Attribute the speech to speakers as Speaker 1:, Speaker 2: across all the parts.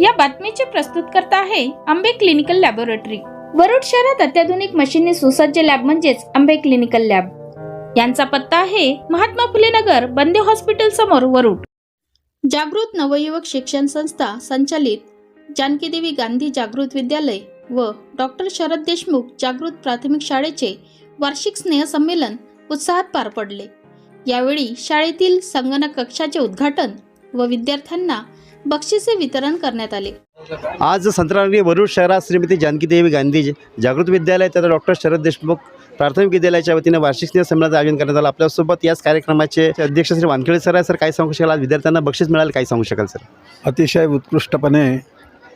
Speaker 1: या बातमीचे प्रस्तुत करता आहे आंबे क्लिनिकल लॅबोरेटरी. वरुड शहरात अत्याधुनिक मशीनने सुसज्ज लॅब म्हणजेच आंबे क्लिनिकल लॅब. यांचा पत्ता आहे महात्मा फुले नगर बंदे हॉस्पिटल समोर वरुड. जागृत नवयुवक शिक्षण संस्था संचालित जानकीदेवी गांधी जागृत विद्यालय व डॉक्टर शरद देशमुख जागृत प्राथमिक शाळेचे वार्षिक स्नेहसंमेलन उत्साहात पार पडले. यावेळी शाळेतील संगणक कक्षाचे उद्घाटन व विद्यार्थ्यांना बक्षिसे वितरण करण्यात आले.
Speaker 2: आज संत्रानगरी वरुड शहरात श्रीमती जानकीदेवी गांधी जागृत विद्यालय तथा डॉक्टर शरद देशमुख प्राथमिक विद्यालयाच्या वतीने वार्षिक स्नेह संमेलनाचं आयोजन करण्यात आलं. आपल्यासोबत याच कार्यक्रमाचे अध्यक्ष श्री वानखेडे सर आहे सर काय सांगू शकाल? आज विद्यार्थ्यांना बक्षीस मिळालं काय सांगू शकाल सर?
Speaker 3: अतिशय उत्कृष्टपणे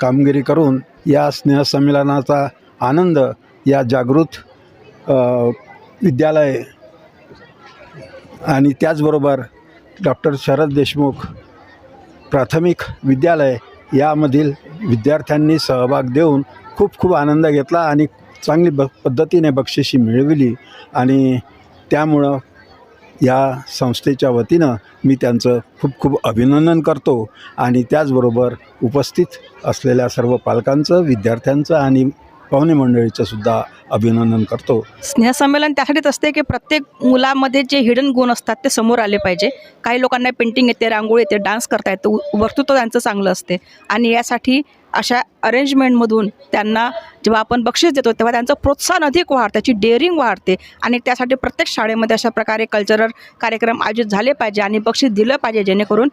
Speaker 3: कामगिरी करून या स्नेहसंमेलनाचा आनंद या जागृत विद्यालय आणि त्याचबरोबर डॉक्टर शरद देशमुख प्राथमिक विद्यालय यामधील विद्यार्थ्यांनी सहभाग देऊन खूप खूप आनंद घेतला आणि चांगली ब पद्धतीने बक्षिशी मिळविली. आणि त्यामुळं या संस्थेच्या वतीनं मी त्यांचं खूप खूप अभिनंदन करतो आणि त्याचबरोबर उपस्थित असलेल्या सर्व पालकांचं विद्यार्थ्यांचं आणि पाहुणे मंडळीचं सुद्धा अभिनंदन करतो.
Speaker 4: स्नेहसंमेलन त्यासाठीच असते की प्रत्येक मुलामध्ये जे हिडन गुण असतात ते समोर आले पाहिजे. काही लोकांना पेंटिंग येते रांगोळी येते डान्स करता येतं वर्तृत्व वक्तृत्व त्यांचं चांगलं असते. आणि यासाठी अशा अरेंजमेंटमधून त्यांना जेव्हा आपण बक्षीस देतो तेव्हा त्यांचं प्रोत्साहन अधिक वाढतं त्याची डेअरिंग वाढते. आणि त्यासाठी प्रत्येक शाळेमध्ये अशा प्रकारे कल्चरल कार्यक्रम आयोजित झाले पाहिजे आणि बक्षीस दिलं पाहिजे जेणेकरून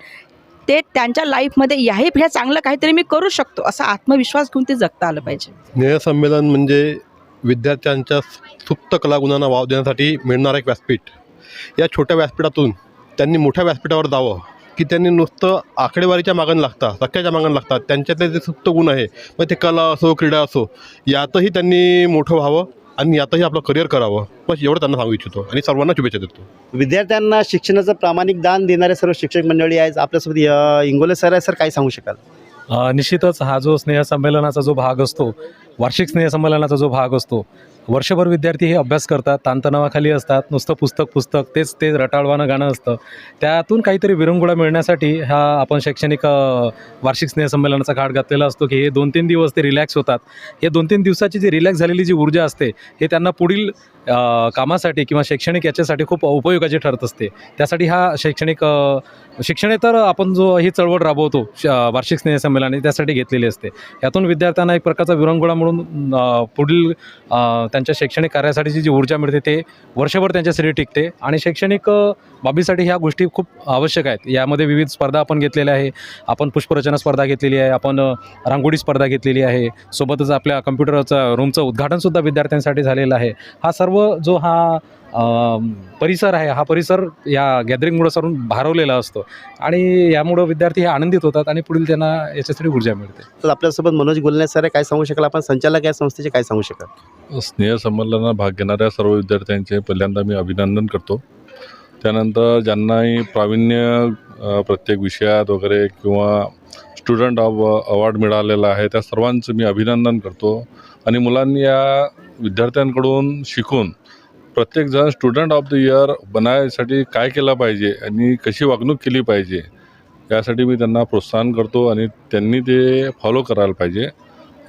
Speaker 4: ते त्यांच्या लाईफमध्ये याही ह्या चांगलं काहीतरी मी करू शकतो असा आत्मविश्वास घेऊन ते जगता आलं पाहिजे.
Speaker 5: स्नेहसंमेलन म्हणजे विद्यार्थ्यांच्या सुप्त कलागुणांना वाव देण्यासाठी मिळणारं एक व्यासपीठ. या छोट्या व्यासपीठातून त्यांनी मोठ्या व्यासपीठावर जावं की त्यांनी नुसतं आकडेवारीच्या मागण लागतात सख्याच्या मागण लागतात त्यांच्यातले जे सुप्त गुण आहे मग ते कला असो क्रीडा असो यातही त्यांनी मोठं व्हावं. आणि यातही आपलं करिअर करावं. बस एवढं त्यांना सांगू इच्छितो आणि सर्वांना शुभेच्छा देतो.
Speaker 2: विद्यार्थ्यांना शिक्षणाचं प्रामाणिक दान देणारे सर्व शिक्षक मंडळी आहेत. आपल्यासोबत इंगोले सर आहे सर काय सांगू शकाल?
Speaker 6: निश्चितच हा जो स्नेहसंमेलनाचा जो भाग असतो वार्षिक स्नेहसंमेलनाचा जो भाग असतो वर्षभर विद्यार्थी हे अभ्यास करतात ताणतणावाखाली असतात नुसतं पुस्तक पुस्तक तेच ते रटाळवानं गाणं असतं. त्यातून काहीतरी विरंगुळा मिळण्यासाठी हा आपण शैक्षणिक वार्षिक स्नेहसंमेलनाचा घाट घातलेला असतो की हे दोन तीन दिवस ते रिलॅक्स होतात. हे दोन तीन दिवसाची जी रिलॅक्स झालेली जी ऊर्जा असते हे त्यांना पुढील कामासाठी किंवा शैक्षणिक याच्यासाठी खूप उपयोगाची ठरत असते. त्यासाठी हा शैक्षणिक शिक्षणे तर आपण जो ही चळवळ राबवतो श वार्षिक स्नेहसंमेलन त्यासाठी घेतलेली असते. यातून विद्यार्थ्यांना एक प्रकारचा विरंगुळा म्हणून पुढील त्या त्यांच्या शैक्षणिक कार्यासाठीची जी ऊर्जा मिळते ते वर्षभर त्यांच्यासाठी टिकते. आणि शैक्षणिक बाबीसाठी ह्या गोष्टी खूप आवश्यक आहेत. यामध्ये विविध स्पर्धा आपण घेतलेल्या आहे. आपण पुष्परचना स्पर्धा घेतलेली आहे. आपण रांगोळी स्पर्धा घेतलेली आहे. सोबतच आपल्या कम्प्युटरचा रूमचं उद्घाटनसुद्धा विद्यार्थ्यांसाठी झालेलं आहे. हा सर्व जो हा परिसर आहे हा परिसर या गॅदरिंगमुळं सरून भारवलेला असतो. आणि यामुळं विद्यार्थी हे आनंदित होतात आणि पुढील त्यांना याच्यासाठी ऊर्जा मिळते.
Speaker 2: तर आपल्यासोबत मनोज गुलने सर काय सांगू शकाल? आपण संचालक या संस्थेचे काय सांगू शकाल?
Speaker 7: स्नेहसंमेलनात भाग घेणाऱ्या सर्व विद्यार्थ्यांचे पहिल्यांदा मी अभिनंदन करतो. त्यानंतर ज्यांनाही प्रावीण्य प्रत्येक विषयात वगैरे किंवा स्टुडंट ऑफ अवॉर्ड मिळालेला आहे त्या सर्वांचं मी अभिनंदन करतो. आणि मुलांनी या विद्यार्थ्यांकडून शिकून प्रत्येकजण स्टुडंट ऑफ द इयर बनायसाठी काय केलं पाहिजे आणि कशी वागणूक केली पाहिजे यासाठी मी त्यांना प्रोत्साहन करतो आणि त्यांनी ते फॉलो करायला पाहिजे.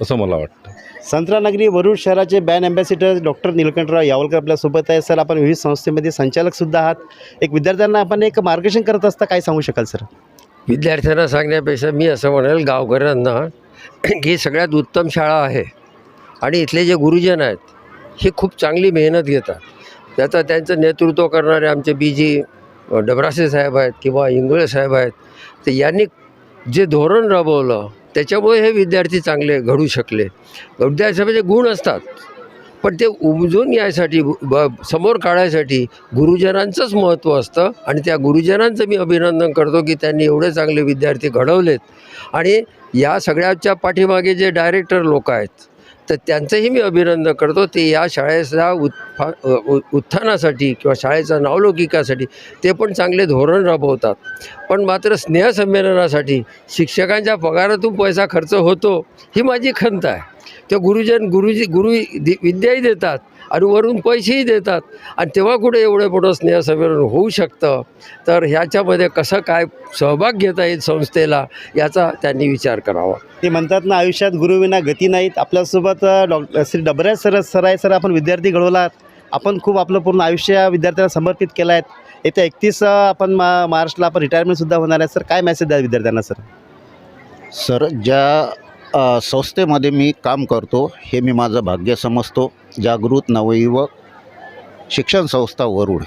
Speaker 7: असं मला वाटतं.
Speaker 2: संत्रानगरी वरुड शहराचे brand ambassador doctor Nilkanthrao Yawalkar आपल्यासोबत आहे. सर आपण विविध संस्थेमध्ये संचालक सुद्धा आहात. एक विद्यार्थ्यांना आपण एक मार्गदर्शन करत असता काय सांगू शकाल सर?
Speaker 8: विद्यार्थ्यांना सांगण्यापेक्षा मी असं म्हणेल गावकऱ्यांना की सगळ्यात उत्तम शाळा आहे आणि इथले जे गुरुजन आहेत हे खूप चांगली मेहनत घेतात. त्याचं त्यांचं नेतृत्व करणारे आमचे बी जी डबरासे साहेब आहेत किंवा इंगळे साहेब आहेत तर यांनी जे धोरण राबवलं त्याच्यामुळे हे विद्यार्थी चांगले घडू शकले. विद्यार्थ्यामध्ये गुण असतात. पण ते उमजून यायसाठी ब समोर काढायसाठी गुरुजनांचंच महत्त्व असतं आणि त्या गुरुजनांचं मी अभिनंदन करतो की त्यांनी एवढे चांगले विद्यार्थी घडवलेत. आणि या सगळ्याच्या पाठीमागे जे डायरेक्टर लोक आहेत तर त्यांचंही मी अभिनंदन करतो. ते या शाळेच्या उत्फा उत्थानासाठी किंवा शाळेच्या नावलौकिकासाठी ते पण चांगले धोरण राबवतात. पण मात्र स्नेहसंमेलनासाठी शिक्षकांच्या पगारातून पैसा खर्च होतो ही माझी खंत आहे. ते गुरुजन गुरुजी गुरु दि- विद्याही देतात आणि वरून पैसेही देतात. आणि तेव्हा कुठे एवढं मोठं स्नेहसंमेलन होऊ शकतं? तर ह्याच्यामध्ये कसं काय सहभाग घेता येईल संस्थेला याचा त्यांनी विचार करावा.
Speaker 2: ते म्हणतात ना आयुष्यात गुरुविना गती नाहीत. आपल्यासोबत doctor Shri Dabraj sir sir आहे सर आपण विद्यार्थी घडवलात. आपण खूप आपलं पूर्ण आयुष्य विद्यार्थ्यांना समर्पित केलं आहे येत्या एकतीस आपण मा महाराष्ट्राला आपण रिटायरमेंटसुद्धा होणार आहे. सर काय मेसेज द्याल विद्यार्थ्यांना सर?
Speaker 9: सर ज्या संस्थेमध्ये मी काम करतो हे मी माझं भाग्य समजतो. जागृत नवयुवक शिक्षण संस्था वरुड.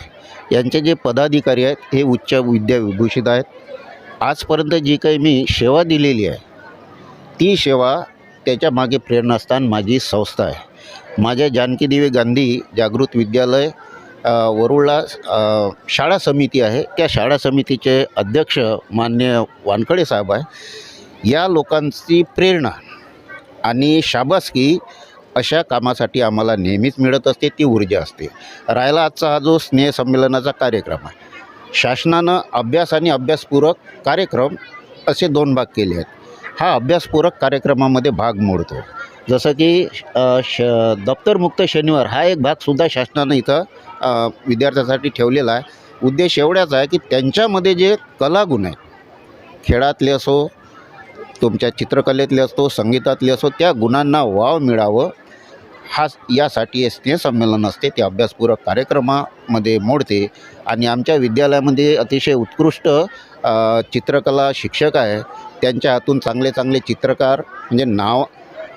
Speaker 9: यांचे जे पदाधिकारी आहेत हे उच्च विद्याविभूषित आहेत. आजपर्यंत जी काही मी सेवा दिलेली आहे ती सेवा त्याच्यामागे प्रेरणास्थान माझी संस्था आहे. माझ्या जानकीदेवी गांधी जागृत विद्यालय वरुळला वरुडला शाळा समिती आहे. त्या शाळा समितीचे अध्यक्ष मान्य वानखडे साहेब आहे. या लोकांची प्रेरणा आणि शाबासकी अशा कामासाठी आम्हाला नेहमीच मिळत असते ती ऊर्जा असते. राहिला आजचा हा जो स्नेहसंमेलनाचा कार्यक्रम आहे. शासनानं अभ्यास आणि अभ्यासपूरक कार्यक्रम असे दोन भाग केले आहेत. हा अभ्यासपूरक कार्यक्रमामध्ये भाग मोडतो. जसं की श दप्तरमुक्त शनिवार हा एक भागसुद्धा शासनानं इथं विद्यार्थ्यासाठी ठेवलेला आहे. उद्देश एवढाच आहे की त्यांच्यामध्ये जे कलागुण आहेत खेळातले असो तुमच्या चित्रकलेतले असतो संगीतातले असो त्या गुणांना वाव मिळावं हा यासाठी हे स्नेहसंमेलन असते. ते अभ्यासपूरक कार्यक्रमामध्ये मोडते. आणि आमच्या विद्यालयामध्ये अतिशय उत्कृष्ट चित्रकला शिक्षक आहे. त्यांच्या हातून चांगले चांगले चित्रकार म्हणजे नाव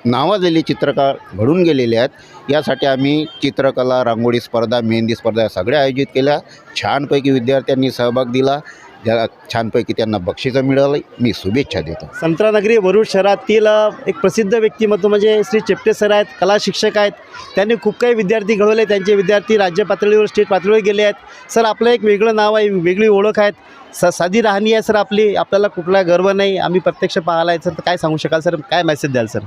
Speaker 9: नावाजलेले चित्रकार घडून गेलेले आहेत. यासाठी आम्ही चित्रकला रांगोळी स्पर्धा मेहंदी स्पर्धा या सगळ्या आयोजित केल्या. छानपैकी विद्यार्थ्यांनी सहभाग दिला. ज्या छानपैकी त्यांना बक्षिसं मिळाली मी शुभेच्छा देतो.
Speaker 2: संत्रानगरी वरुड शहरातील एक प्रसिद्ध व्यक्तिमत्व म्हणजे श्री चेपटे सर आहेत कला शिक्षक आहेत. त्यांनी खूप काही विद्यार्थी घडवले त्यांचे विद्यार्थी राज्य पातळीवर स्टेट पातळीवर गेले आहेत. सर आपलं एक वेगळं नाव आहे वेगळी ओळख आहेत. स साधी राहणी आहे सर आपली. आपल्याला कुठला गर्व नाही. आम्ही प्रत्यक्ष पाहिला आहे सर. तर काय सांगू शकाल सर? काय मेसेज द्याल सर?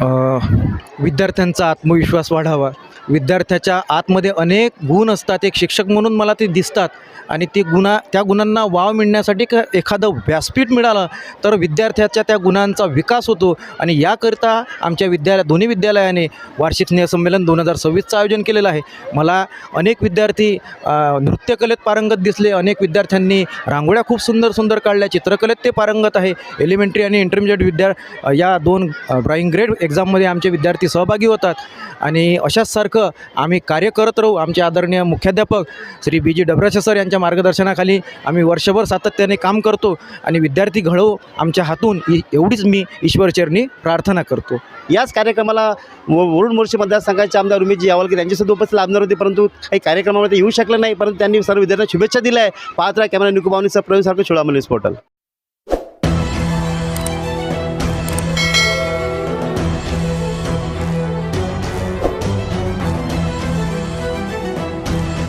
Speaker 10: अ, विद्यार्थ्यांचा आत्मविश्वास वाढावा. विद्यार्थ्याच्या आतमध्ये अनेक गुण असतात. एक शिक्षक म्हणून मला ते दिसतात आणि ते गुणा त्या गुणांना वाव मिळण्यासाठी क एखादं व्यासपीठ मिळालं तर विद्यार्थ्याच्या त्या गुणांचा विकास होतो आणि याकरिता आमच्या विद्यालय दोन्ही विद्यालयाने वार्षिक स्नेहसंमेलन दोन हजार सव्वीसचं आयोजन केलेलं आहे. मला अनेक विद्यार्थी नृत्यकलेत पारंगत दिसले. अनेक विद्यार्थ्यांनी रांगोळ्या खूप सुंदर सुंदर काढल्या. चित्रकलेत ते पारंगत आहे. एलिमेंटरी आणि इंटरमिजिएट विद्या या दोन ड्रॉईंग ग्रेड एक्झाममध्ये आमचे विद्यार्थी सहभागी होतात. आणि अशाच सारखं आम्ही कार्य करत राहू आमचे आदरणीय मुख्याध्यापक श्री बी जी डबराशे सर यांच्या मार्गदर्शनाखाली आम्ही वर्षभर सातत्याने काम करतो आणि विद्यार्थी घडवू आमच्या हातून एवढीच मी ईश्वरचरणी प्रार्थना करतो.
Speaker 2: याच कार्यक्रमाला व वरुड मोर्चे मतदारसंघाचे आमदार उमेशजी यावलकर यांच्यासुद्धा उपस्थित लाभणार होते परंतु काही कार्यक्रमामध्ये येऊ शकले नाही परंतु त्यांनी सर्व विद्यार्थ्यांना शुभेच्छा दिल्या आहे पाहत राहा कॅमेरा निकुबावणीचा प्रवीण सारखं छोळा पोर्टल